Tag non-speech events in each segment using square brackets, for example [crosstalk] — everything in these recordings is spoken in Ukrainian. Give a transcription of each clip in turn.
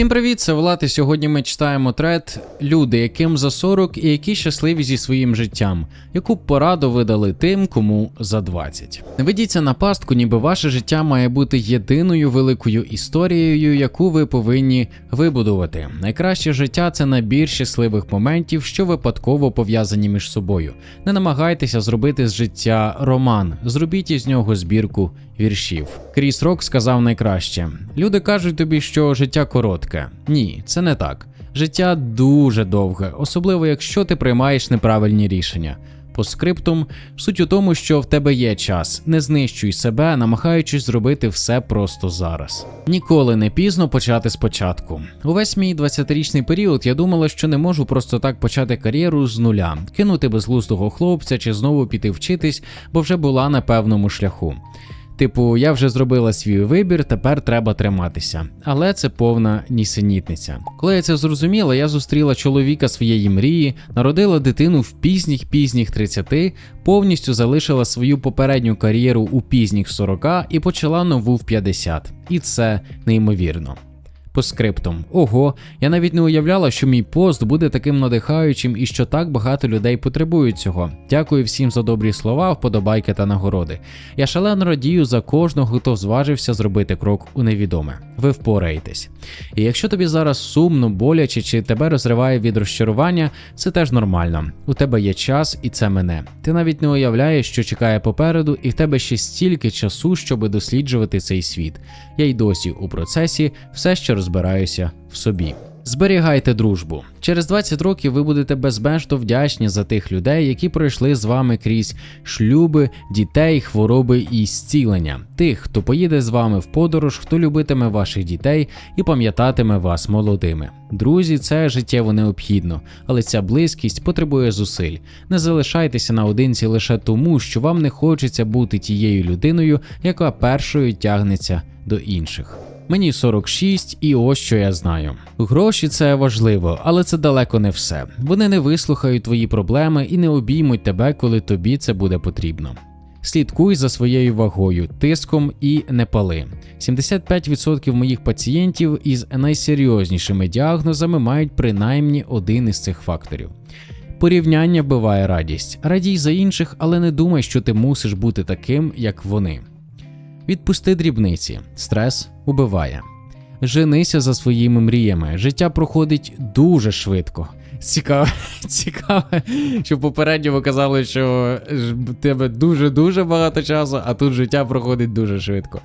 Всім привіт, це Влад, і сьогодні ми читаємо трет Люди, яким за 40 і які щасливі зі своїм життям, яку пораду ви дали тим, кому за 20. Не ведіться на пастку, ніби ваше життя має бути єдиною великою історією, яку ви повинні вибудувати. Найкраще життя це набір щасливих моментів, що випадково пов'язані між собою. Не намагайтеся зробити з життя роман, зробіть із нього збірку віршів. Кріс Рок сказав найкраще: люди кажуть тобі, що життя коротке. Ні, це не так. Життя дуже довге, особливо якщо ти приймаєш неправильні рішення. По скриптум, суть у тому, що в тебе є час. Не знищуй себе, намагаючись зробити все просто зараз. Ніколи не пізно почати спочатку. Увесь мій 20-річний період я думала, що не можу просто так почати кар'єру з нуля, кинути безглуздого хлопця чи знову піти вчитись, бо вже була на певному шляху. Типу, я вже зробила свій вибір, тепер треба триматися. Але це повна нісенітниця. Коли я це зрозуміла, я зустріла чоловіка своєї мрії, народила дитину в пізніх пізніх 30, повністю залишила свою попередню кар'єру у пізніх 40 і почала нову в 50. І це неймовірно. По скриптум. Ого, я навіть не уявляла, що мій пост буде таким надихаючим і що так багато людей потребують цього. Дякую всім за добрі слова, вподобайки та нагороди. Я шалено радію за кожного, хто зважився зробити крок у невідоме. Ви впораєтесь. І якщо тобі зараз сумно, боляче чи тебе розриває від розчарування, це теж нормально. У тебе є час, і це мене. Ти навіть не уявляєш, що чекає попереду, і в тебе ще стільки часу, щоб досліджувати цей світ. Я й досі у процесі все ще розбираюся в собі. Зберігайте дружбу. Через 20 років ви будете безмежно вдячні за тих людей, які пройшли з вами крізь шлюби, дітей, хвороби і зцілення. Тих, хто поїде з вами в подорож, хто любитиме ваших дітей і пам'ятатиме вас молодими. Друзі, це життєво необхідно, але ця близькість потребує зусиль. Не залишайтеся наодинці лише тому, що вам не хочеться бути тією людиною, яка першою тягнеться до інших. Мені 46, і ось що я знаю. Гроші це важливо, але це далеко не все. Вони не вислухають твої проблеми і не обіймуть тебе, коли тобі це буде потрібно. Слідкуй за своєю вагою, тиском і не пали. 75% моїх пацієнтів із найсерйознішими діагнозами мають принаймні один із цих факторів. Порівняння биває радість. Радій за інших, але не думай, що ти мусиш бути таким, як вони. Відпусти дрібниці, стрес убиває. Женися за своїми мріями. Життя проходить дуже швидко. Цікаво, [laughs] цікаво, що попередньо ви казали, що в тебе дуже-дуже багато часу, а тут життя проходить дуже швидко.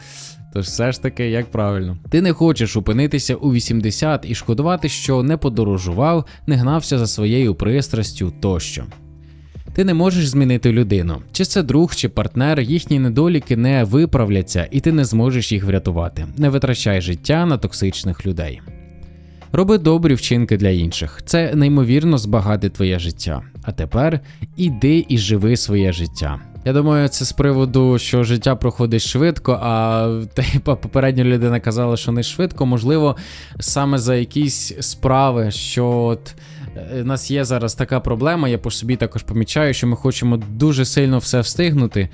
Тож все ж таки, як правильно. Ти не хочеш опинитися у 80 і шкодувати, що не подорожував, не гнався за своєю пристрастю тощо. Ти не можеш змінити людину. Чи це друг, чи партнер, їхні недоліки не виправляться, і ти не зможеш їх врятувати. Не витрачай життя на токсичних людей. Роби добрі вчинки для інших. Це неймовірно збагатить твоє життя. А тепер іди і живи своє життя. Я думаю, це з приводу, що життя проходить швидко, а та попередня людина казала, що не швидко, можливо, саме за якісь справи, що от. У нас є зараз така проблема, я по собі також помічаю, що ми хочемо дуже сильно все встигнути.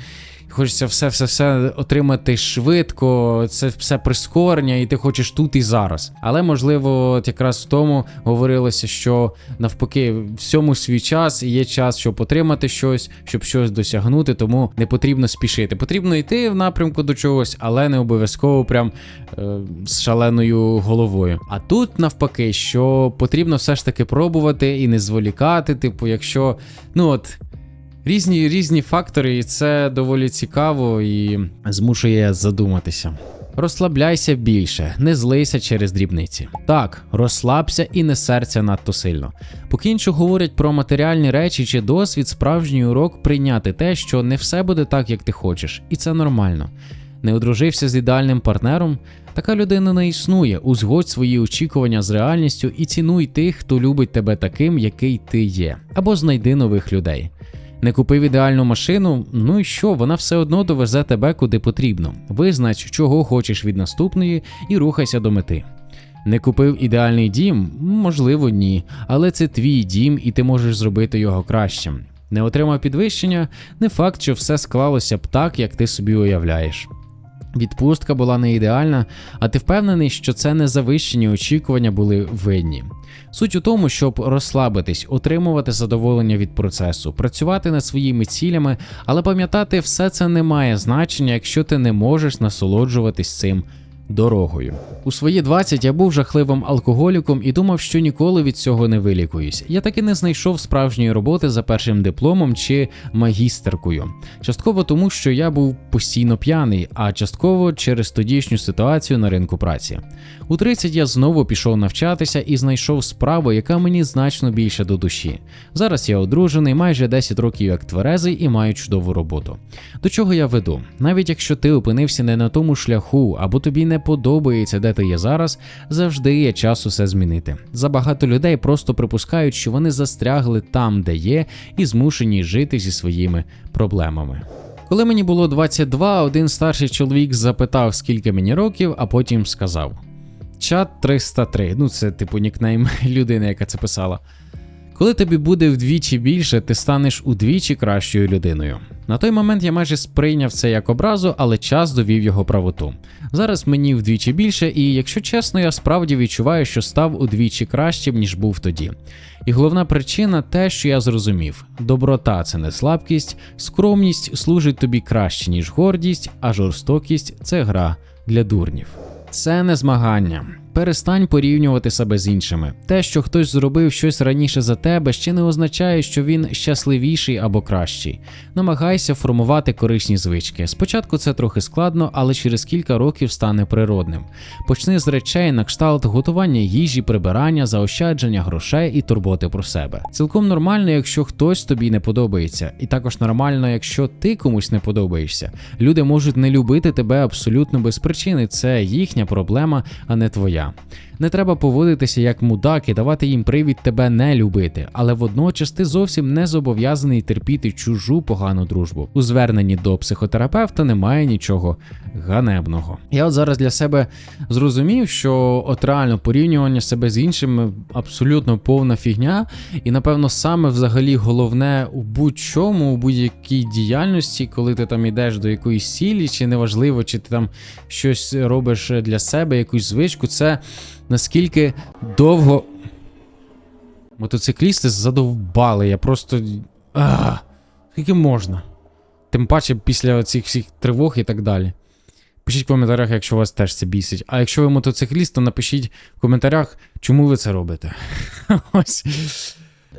Хочеться все-все-все отримати швидко, це все прискорення, і ти хочеш тут і зараз. Але можливо, от якраз в тому говорилося, що навпаки, всьому свій час і є час, щоб отримати щось, щоб щось досягнути, тому не потрібно спішити. Потрібно йти в напрямку до чогось, але не обов'язково прям е, з шаленою головою. А тут навпаки, що потрібно все ж таки пробувати і не зволікати. Типу, якщо ну от. Різні різні фактори, і це доволі цікаво і змушує задуматися. Розслабляйся більше, не злийся через дрібниці. Так, розслабся і не серця надто сильно. Поки інші говорять про матеріальні речі чи досвід, справжній урок прийняти те, що не все буде так, як ти хочеш, і це нормально. Не одружився з ідеальним партнером. Така людина не існує. Узгодь свої очікування з реальністю і цінуй тих, хто любить тебе таким, який ти є, або знайди нових людей. Не купив ідеальну машину, ну і що, вона все одно довезе тебе куди потрібно. Визнач, чого хочеш від наступної, і рухайся до мети. Не купив ідеальний дім? Можливо, ні, але це твій дім, і ти можеш зробити його кращим. Не отримав підвищення, не факт, що все склалося б так, як ти собі уявляєш. Відпустка була не ідеальна, а ти впевнений, що це не завищені очікування були винні. Суть у тому, щоб розслабитись, отримувати задоволення від процесу, працювати над своїми цілями, але пам'ятати, все це не має значення, якщо ти не можеш насолоджуватись цим дорогою. У свої 20 я був жахливим алкоголіком і думав, що ніколи від цього не вилікуюсь. Я таки не знайшов справжньої роботи за першим дипломом чи магістеркою. Частково тому, що я був постійно п'яний, а частково через тодішню ситуацію на ринку праці. У 30 я знову пішов навчатися і знайшов справу, яка мені значно більше до душі. Зараз я одружений, майже 10 років як тверезий і маю чудову роботу. До чого я веду? Навіть якщо ти опинився не на тому шляху, або тобі не подобається, де ти є зараз, завжди є час усе змінити. Забагато людей просто припускають, що вони застрягли там, де є, і змушені жити зі своїми проблемами. Коли мені було 22, один старший чоловік запитав, скільки мені років, а потім сказав: Чат 303. Ну, це типу нікнейм [laughs] людини, яка це писала. Коли тобі буде вдвічі більше, ти станеш удвічі кращою людиною. На той момент я майже сприйняв це як образу, але час довів його правоту. Зараз мені вдвічі більше, і якщо чесно, я справді відчуваю, що став удвічі кращим, ніж був тоді. І головна причина те, що я зрозумів: доброта це не слабкість, скромність служить тобі краще, ніж гордість, а жорстокість це гра для дурнів. Це не змагання. Перестань порівнювати себе з іншими. Те, що хтось зробив щось раніше за тебе, ще не означає, що він щасливіший або кращий. Намагайся формувати корисні звички. Спочатку це трохи складно, але через кілька років стане природним. Почни з речей на кшталт готування їжі, прибирання, заощадження грошей і турботи про себе. Цілком нормально, якщо хтось тобі не подобається, і також нормально, якщо ти комусь не подобаєшся. Люди можуть не любити тебе абсолютно без причини. Це їхня проблема, а не твоя. Yeah. Не треба поводитися як мудак і давати їм привід тебе не любити, але водночас ти зовсім не зобов'язаний терпіти чужу погану дружбу. У зверненні до психотерапевта немає нічого ганебного. Я от зараз для себе зрозумів, що от реально порівнювання себе з іншими абсолютно повна фігня, і напевно саме взагалі головне у будь-чому, у будь-якій діяльності, коли ти там йдеш до якоїсь цілі, чи неважливо, чи ти там щось робиш для себе, якусь звичку, це наскільки довго. Мотоциклісти задовбали, я просто. Скільки можна? Тим паче після цих всіх тривог і так далі. Пишіть в коментарях, якщо вас теж це бісить. А якщо ви мотоцикліст, то напишіть в коментарях, чому ви це робите. [laughs] Ось.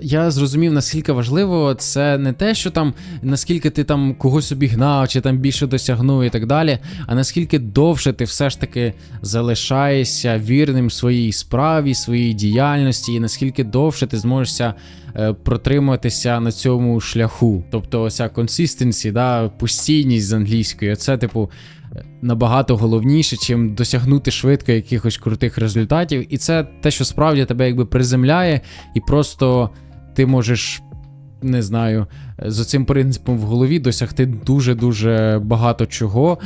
Я зрозумів, наскільки важливо це не те, що там наскільки ти там когось обігнав, чи там більше досягнув і так далі, а наскільки довше ти все ж таки залишаєшся вірним своїй справі, своїй діяльності, і наскільки довше ти зможешся е, протримуватися на цьому шляху. Тобто, оця consistency, да, постійність з англійської, це типу. Набагато головніше, чим досягнути швидко якихось крутих результатів, і це те, що справді тебе якби приземляє, і просто ти можеш, не знаю, за цим принципом в голові досягти дуже-дуже багато чого.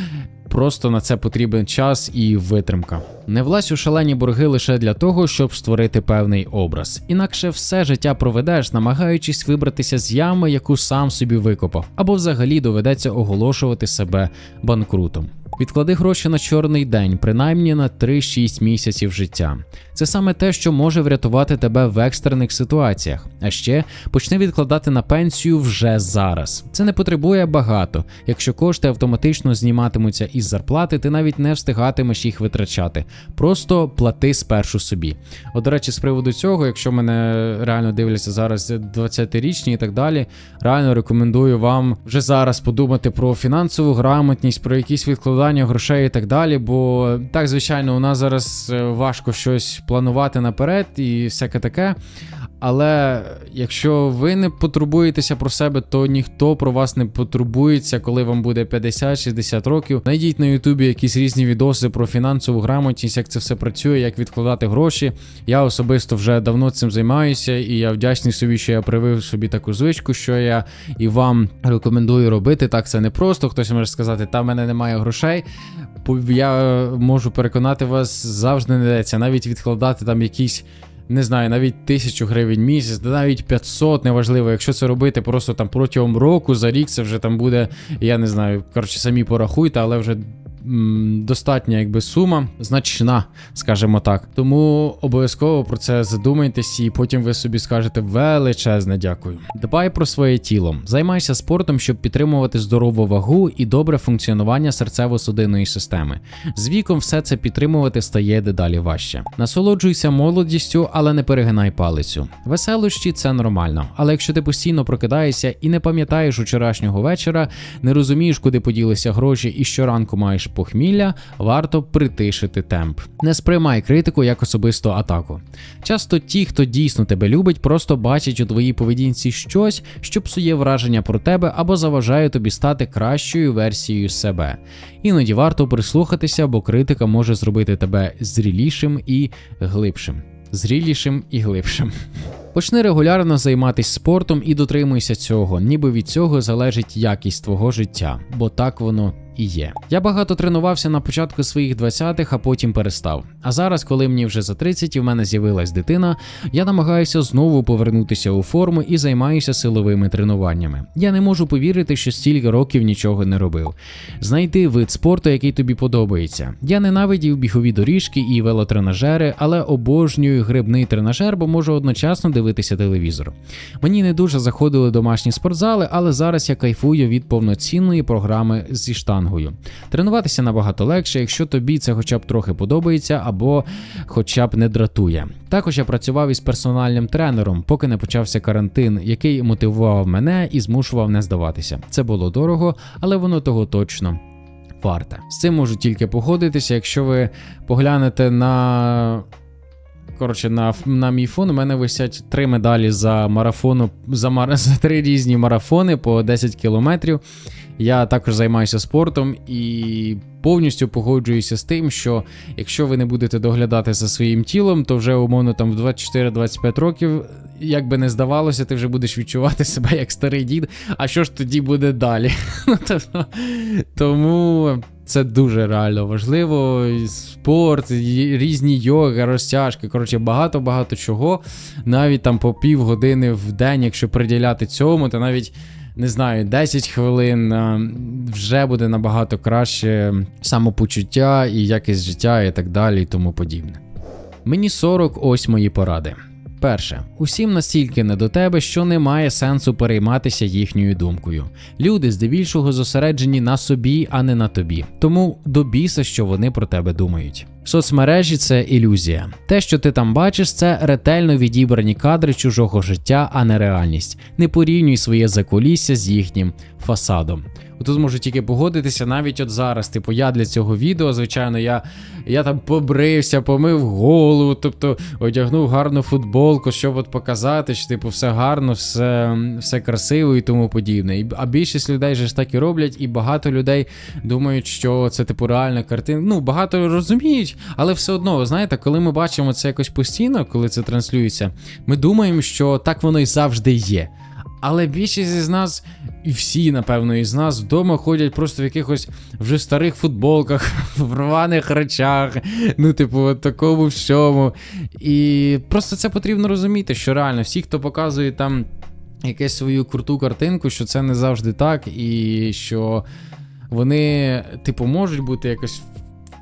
Просто на це потрібен час і витримка. Не влазь у шалені борги лише для того, щоб створити певний образ. Інакше все життя проведеш, намагаючись вибратися з ями, яку сам собі викопав, або взагалі доведеться оголошувати себе банкрутом. Відклади гроші на чорний день, принаймні на 3-6 місяців життя. Це саме те, що може врятувати тебе в екстрених ситуаціях. А ще почни відкладати на пенсію вже зараз. Це не потребує багато. Якщо кошти автоматично зніматимуться із зарплати, ти навіть не встигатимеш їх витрачати. Просто плати спершу собі. От, до речі, з приводу цього, якщо мене реально дивляться зараз 20-річні і так далі, реально рекомендую вам вже зараз подумати про фінансову грамотність, про якісь відкладання грошей і так далі. Бо так, звичайно, у нас зараз е, важко щось планувати наперед і всяке таке. Але якщо ви не потурбуєтеся про себе, то ніхто про вас не потурбується, коли вам буде 50-60 років. Найдіть на Ютубі якісь різні відоси про фінансову грамотність, як це все працює, як відкладати гроші. Я особисто вже давно цим займаюся, і я вдячний собі, що я привив собі таку звичку, що я і вам рекомендую робити. Так це не просто. Хтось може сказати, та в мене немає грошей. Я можу переконати вас, завжди не дається навіть відкладати там якісь не знаю, навіть тисячу гривень місяць, навіть 500, неважливо. Якщо це робити просто там протягом року, за рік це вже там буде, я не знаю, коротше, самі порахуйте, але вже м, достатня якби сума, значна, скажімо так. Тому обов'язково про це задумайтесь, і потім ви собі скажете величезне дякую. Дбай про своє тіло, займайся спортом, щоб підтримувати здорову вагу і добре функціонування серцево-судинної системи. З віком все це підтримувати стає дедалі важче. Насолоджуйся молодістю, але не перегинай палицю. Веселощі це нормально, але якщо ти постійно прокидаєшся і не пам'ятаєш вчорашнього вечора, не розумієш, куди поділися гроші, і щоранку маєш похмілля, варто притишити темп. Не сприймай критику як особисту атаку. Часто ті, хто дійсно тебе любить, просто бачать у твоїй поведінці щось, що псує враження про тебе або заважає тобі стати кращою версією себе. Іноді варто прислухатися, бо критика може зробити тебе зрілішим і глибшим. Зрілішим і глибшим. Почни регулярно займатися спортом і дотримуйся цього, ніби від цього залежить якість твого життя, бо так воно і є. Я багато тренувався на початку своїх 20-х, а потім перестав. А зараз, коли мені вже за 30 і в мене з'явилась дитина, я намагаюся знову повернутися у форму і займаюся силовими тренуваннями. Я не можу повірити, що стільки років нічого не робив. Знайди вид спорту, який тобі подобається. Я ненавидів бігові доріжки і велотренажери, але обожнюю грибний тренажер, бо можу одночасно дивитися телевізор. Мені не дуже заходили домашні спортзали, але зараз я кайфую від повноцінної програми зі штангою. Тренуватися набагато легше, якщо тобі це хоча б трохи подобається або хоча б не дратує. Також я працював із персональним тренером, поки не почався карантин, який мотивував мене і змушував не здаватися. Це було дорого, але воно того точно. Варте. З цим можу тільки погодитися, якщо ви поглянете на Коротше, на, на мій фон у мене висять три медалі за марафону за, мар... [laughs] за три різні марафони по 10 кілометрів. Я також займаюся спортом і повністю погоджуюся з тим, що якщо ви не будете доглядати за своїм тілом, то вже умовно там в 24-25 років, як би не здавалося, ти вже будеш відчувати [laughs] себе як старий дід. А що ж тоді буде далі? [laughs] Тому. Це дуже реально важливо. Спорт, різні йоги, розтяжки. Коротше, багато-багато чого. Навіть там по пів години в день, якщо приділяти цьому, то навіть. Не знаю, 10 хвилин вже буде набагато краще самопочуття і якість життя, і так далі, і тому подібне. Мені 40, ось мої поради. Перше, усім настільки не до тебе, що немає сенсу перейматися їхньою думкою. Люди здебільшого зосереджені на собі, а не на тобі. Тому до біса, що вони про тебе думають. Соцмережі це ілюзія. Те, що ти там бачиш, це ретельно відібрані кадри чужого життя, а не реальність. Не порівнюй своє закулісся з їхнім фасадом. Тут можу тільки погодитися навіть от зараз. Типу, я для цього відео, звичайно, я я там побрився, помив голову, тобто одягнув гарну футболку, щоб от показати, що типу все гарно, все все красиво і тому подібне. А більшість людей ж так і роблять, і багато людей думають, що це типу реальна картина. Ну, багато розуміють, але все одно, ви знаєте, коли ми бачимо це якось постійно, коли це транслюється, ми думаємо, що так воно і завжди є. Але більшість із нас, і всі, напевно, із нас вдома ходять просто в якихось вже старих футболках, [laughs] в рваних речах, ну, типу, от такому всьому. І просто це потрібно розуміти, що реально всі, хто показує там якусь свою круту картинку, що це не завжди так, і що вони, типу, можуть бути якось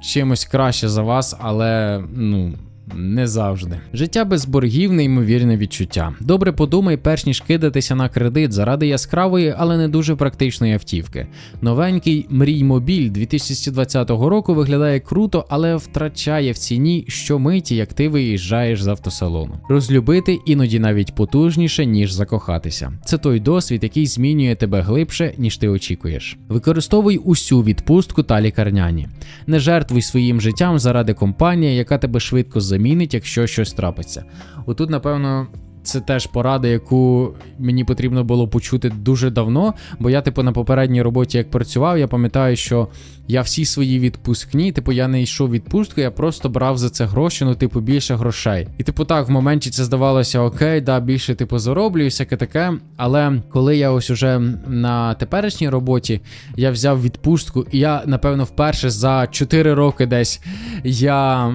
чимось краще за вас, але, ну. Не завжди. Життя без боргів неймовірне відчуття. Добре подумай, перш ніж кидатися на кредит заради яскравої, але не дуже практичної автівки. Новенький мрій мобіль 2020 року виглядає круто, але втрачає в ціні щомиті, як ти виїжджаєш з автосалону. Розлюбити іноді навіть потужніше, ніж закохатися. Це той досвід, який змінює тебе глибше, ніж ти очікуєш. Використовуй усю відпустку та лікарняні. Не жертвуй своїм життям заради компанії, яка тебе швидко замінить, якщо щось трапиться. Отут, напевно, це теж порада, яку мені потрібно було почути дуже давно. Бо я, типу, на попередній роботі, як працював, я пам'ятаю, що я всі свої відпускні, типу, я не йшов відпустку, я просто брав за це гроші, ну, типу, більше грошей. І, типу, так, в моменті це здавалося окей, да, більше, типу, зароблю і всяке таке. Але коли я ось уже на теперішній роботі я взяв відпустку, і я, напевно, вперше за 4 роки десь я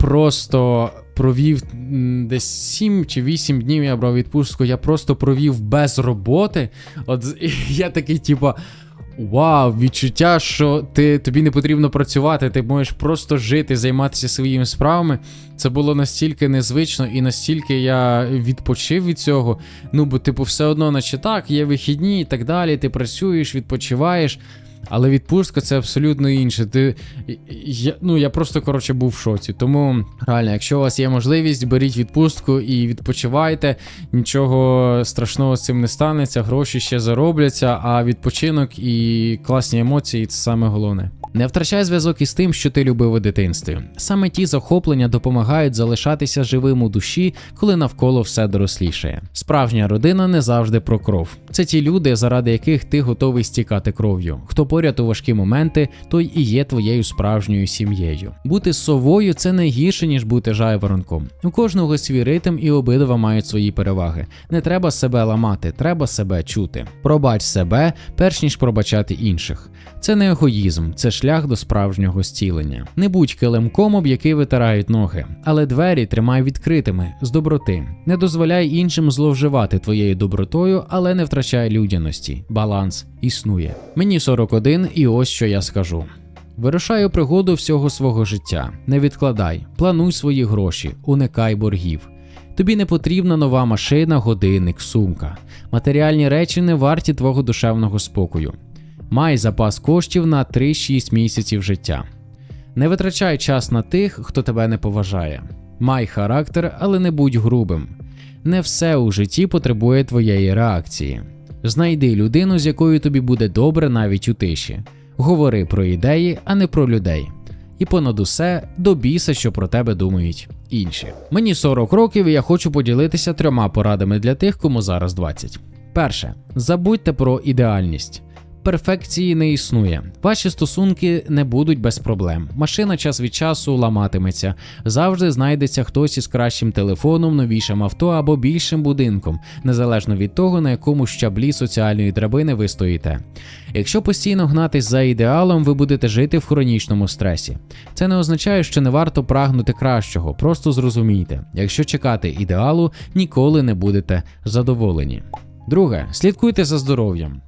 просто провів десь 7 чи 8 днів я брав відпустку, я просто провів без роботи. От [laughs] я такий, типу, Вау, відчуття, що ти, тобі не потрібно працювати, ти можеш просто жити, займатися своїми справами. Це було настільки незвично і настільки я відпочив від цього. Ну, бо, типу, все одно, наче так, є вихідні і так далі, ти працюєш, відпочиваєш. Але відпустка це абсолютно інше. Ти, я, ну, я просто коротше був в шоці. Тому реально, якщо у вас є можливість, беріть відпустку і відпочивайте. Нічого страшного з цим не станеться, гроші ще заробляться, а відпочинок і класні емоції це саме головне. Не втрачай зв'язок із тим, що ти любив у дитинстві. Саме ті захоплення допомагають залишатися живим у душі, коли навколо все дорослішає. Справжня родина не завжди про кров. Це ті люди, заради яких ти готовий стікати кров'ю. Хто поряд у важкі моменти, той і є твоєю справжньою сім'єю. Бути совою це не гірше, ніж бути жайворонком. У кожного свій ритм і обидва мають свої переваги. Не треба себе ламати, треба себе чути. Пробач себе, перш ніж пробачати інших. Це не егоїзм, це шлях до справжнього зцілення. Не будь килимком, об який витирають ноги, але двері тримай відкритими з доброти. Не дозволяй іншим зловживати твоєю добротою, але не втрачай людяності. Баланс існує. Мені 41, і ось що я скажу. Вирушаю пригоду всього свого життя. Не відкладай, плануй свої гроші, уникай боргів. Тобі не потрібна нова машина, годинник, сумка. Матеріальні речі не варті твого душевного спокою. Май запас коштів на 3-6 місяців життя. Не витрачай час на тих, хто тебе не поважає. Май характер, але не будь грубим. Не все у житті потребує твоєї реакції. Знайди людину, з якою тобі буде добре навіть у тиші. Говори про ідеї, а не про людей. І понад усе до біса, що про тебе думають інші. Мені 40 років, і я хочу поділитися трьома порадами для тих, кому зараз 20. Перше, забудьте про ідеальність. Перфекції не існує. Ваші стосунки не будуть без проблем. Машина час від часу ламатиметься. Завжди знайдеться хтось із кращим телефоном, новішим авто або більшим будинком, незалежно від того, на якому щаблі соціальної драбини ви стоїте. Якщо постійно гнатись за ідеалом, ви будете жити в хронічному стресі. Це не означає, що не варто прагнути кращого. Просто зрозумійте, якщо чекати ідеалу, ніколи не будете задоволені. Друге, слідкуйте за здоров'ям.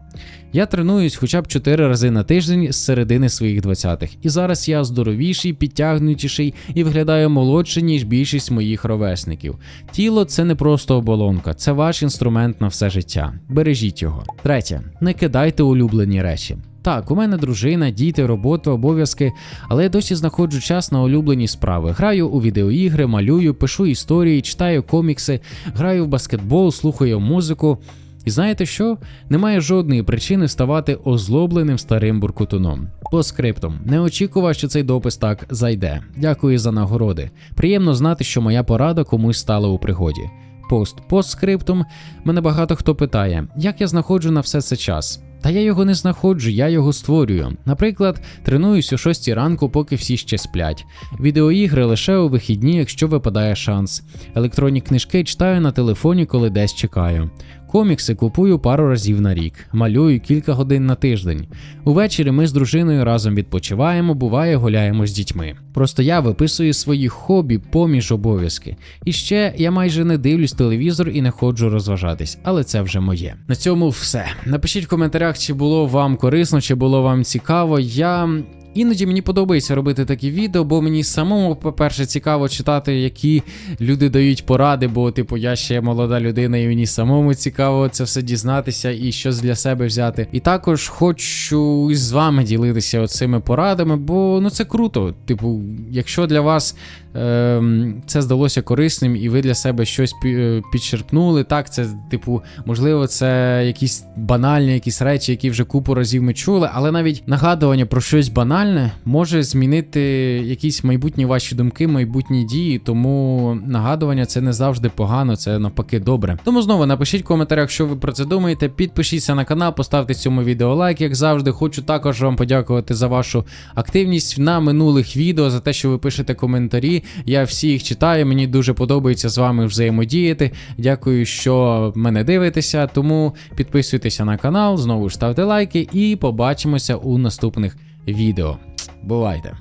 Я тренуюсь хоча б 4 рази на тиждень з середини своїх 20-х, і зараз я здоровіший, підтягнутіший і виглядаю молодше, ніж більшість моїх ровесників. Тіло це не просто оболонка, це ваш інструмент на все життя. Бережіть його. Третє, не кидайте улюблені речі. Так, у мене дружина, діти, робота, обов'язки, але я досі знаходжу час на улюблені справи. Граю у відеоігри, малюю, пишу історії, читаю комікси, граю в баскетбол, слухаю музику. І знаєте що? Немає жодної причини ставати озлобленим старим буркутуном. По скриптум, не очікував, що цей допис так зайде. Дякую за нагороди. Приємно знати, що моя порада комусь стала у пригоді. Пост постскриптум мене багато хто питає, як я знаходжу на все це час. Та я його не знаходжу, я його створюю. Наприклад, тренуюсь о 6 ранку, поки всі ще сплять. Відеоігри лише у вихідні, якщо випадає шанс. Електронні книжки читаю на телефоні, коли десь чекаю. Комікси купую пару разів на рік, малюю кілька годин на тиждень. Увечері ми з дружиною разом відпочиваємо, буває, гуляємо з дітьми. Просто я виписую свої хобі поміж обов'язки. І ще я майже не дивлюсь телевізор і не ходжу розважатись, але це вже моє. На цьому все. Напишіть в коментарях, чи було вам корисно, чи було вам цікаво. Я. Іноді мені подобається робити такі відео, бо мені самому, по-перше, цікаво читати, які люди дають поради, бо, типу, я ще молода людина, і мені самому цікаво це все дізнатися і щось для себе взяти. І також хочу з вами ділитися оцими порадами, бо ну це круто. Типу, якщо для вас ем, це здалося корисним, і ви для себе щось е, підчерпнули, так, це, типу, можливо, це якісь банальні якісь речі, які вже купу разів ми чули, але навіть нагадування про щось банальне може змінити якісь майбутні ваші думки, майбутні дії. Тому нагадування це не завжди погано, це навпаки добре. Тому знову напишіть в коментарях, що ви про це думаєте. Підпишіться на канал, поставте цьому відео лайк, як завжди. Хочу також вам подякувати за вашу активність на минулих відео, за те, що ви пишете коментарі. Я всі їх читаю. Мені дуже подобається з вами взаємодіяти. Дякую, що мене дивитеся. Тому підписуйтеся на канал, знову ж ставте лайки і побачимося у наступних відео. Бувайте!